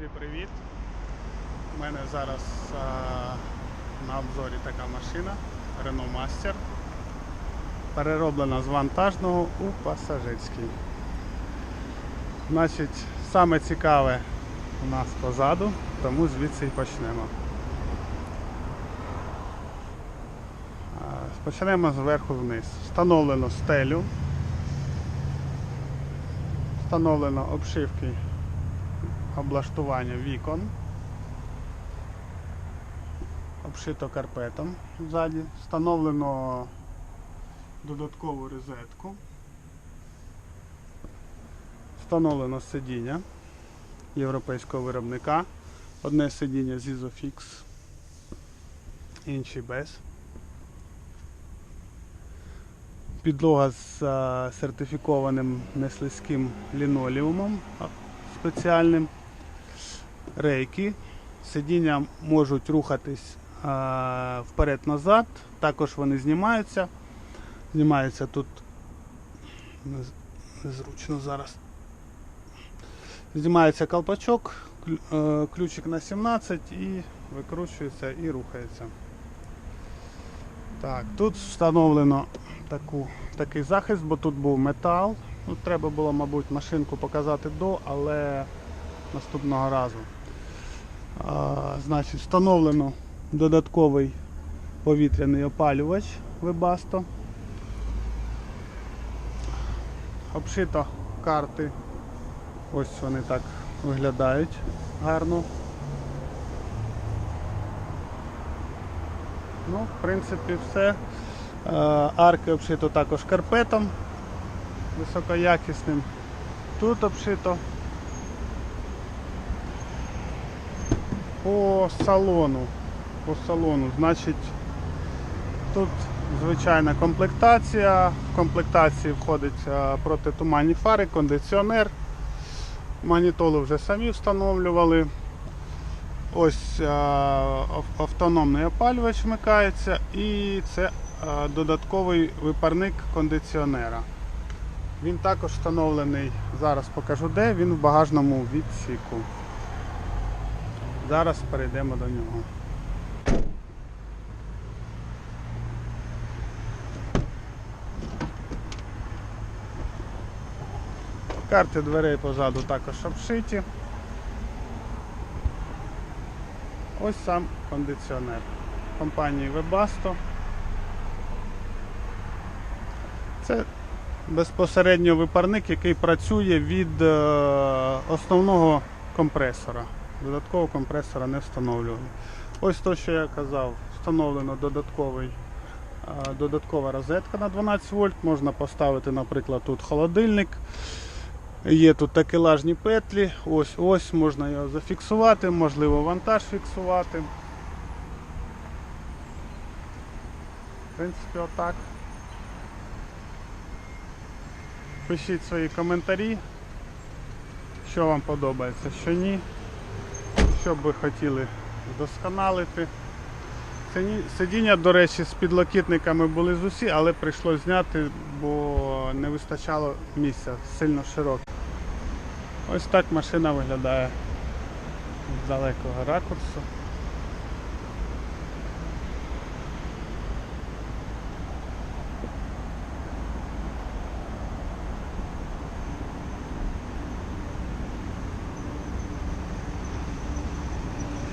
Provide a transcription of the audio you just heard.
Друзі, привіт! У мене зараз а, на обзорі така машина Renault Master. Перероблена з вантажного у пасажирський. Значить, саме цікаве у нас позаду, тому звідси і почнемо. Почнемо зверху вниз. Встановлено стелю. Встановлено обшивки облаштування вікон. Обшито карпетом ззаді. Встановлено додаткову розетку. Встановлено сидіння європейського виробника. Одне сидіння з Isofix, інші без. Підлога з сертифікованим неслизьким лінолеумом спеціальним. Рейки. Сидіння можуть рухатись а, вперед-назад. Також вони знімаються. Знімається тут незручно зараз. Знімається колпачок, е, ключик на 17 і викручується і рухається. Так, тут встановлено таку, такий захист, бо тут був метал. Ну, треба було, мабуть, машинку показати до, але наступного разу. Значить, встановлено додатковий повітряний опалювач Webasto. Обшито карти. Ось вони так виглядають гарно. Ну, в принципі, все. Е, Арки обшито також карпетом високоякісним. Тут обшито по салону. По салону. Значить, тут звичайна комплектація. В комплектації входить е, протитуманні фари, кондиціонер. Магнітолу вже самі встановлювали. Ось е, автономний опалювач вмикається і це е, додатковий випарник кондиціонера. Він також встановлений, зараз покажу де, він в багажному відсіку. Зараз перейдемо до нього. Карти дверей позаду також обшиті. Ось сам кондиціонер компанії Webasto. Це безпосередньо випарник, який працює від е, основного компресора. Додаткового компресора не встановлювали. Ось то, що я казав, встановлено додатковий, додаткова розетка на 12 вольт. Можна поставити, наприклад, тут холодильник. Є тут такелажні петлі, ось ось можна його зафіксувати, можливо вантаж фіксувати. В принципі, отак. Пишіть свої коментарі, що вам подобається, що ні, що б ви хотіли вдосконалити. Сидіння, до речі, з підлокітниками були з усі, але прийшлося зняти, бо не вистачало місця, сильно широке. Ось так машина виглядає з далекого ракурсу.